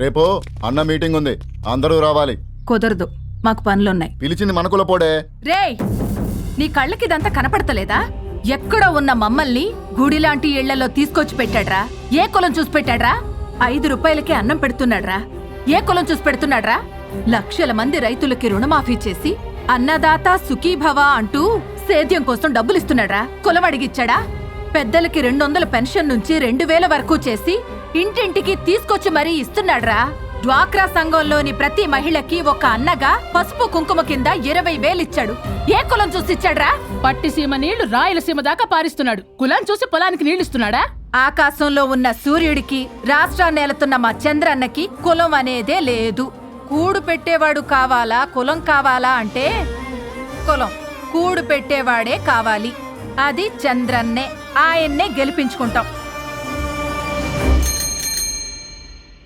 రేపు అన్న మీటింగ్ ఉంది. అందరూ రావాలి. కుదరదు. మాకు పనులున్నాయి. పిలిచింది మనకుల పోడే. రేయ్! నీ కళ్ళకిదంతా కనపడతలేదా? ఎక్కడో ఉన్న మమ్మల్ని గుడిలాంటి ఇళ్ళలో తీసుకొచ్చి పెట్టాడ్రా? ఏ కులం చూసి పెట్టాడ్రా? ఐదు రూపాయలకి అన్నం పెడుతున్నాడ్రా? ఏ కులం చూసి పెడుతున్నాడ్రా? లక్షల మంది రైతులకి రుణమాఫీ చేసి అన్నదాత సుఖీభవ అంటూ సేద్యం కోసం డబ్బులు ఇస్తున్నాడ్రా కులం అడిగిచ్చాడా? పెద్దలకి రెండు వందల పెన్షన్ నుంచి రెండు వేల వరకు చేసి ఇంటింటికి తీసుకొచ్చి మరీ ఇస్తున్నాడ్రా. డ్వాక్రా సంఘంలోని ప్రతి మహిళకి ఒక అన్నగా పసుపు కుంకుమ కింద ఇరవై వేలిచ్చాడు. ఏ కులం చూసిచ్చాడ్రా పట్టిసీమ నీళ్ళు రాయలసీమ దాకా పారిస్తున్నాడు. కులం చూసి పొలానికి నీళ్ళిస్తున్నాడా? ఆకాశంలో ఉన్న సూర్యుడికి రాష్ట్రాన్ని ఏలుతున్న మా చంద్రన్నకి కులం అనేదే లేదు. కూడు పెట్టేవాడు కావాలా? కులం కావాలా అంటే కులం. కూడు పెట్టేవాడే కావాలి. అది చంద్రన్నే. ఆయన్నే గెలిపించుకుంటాం.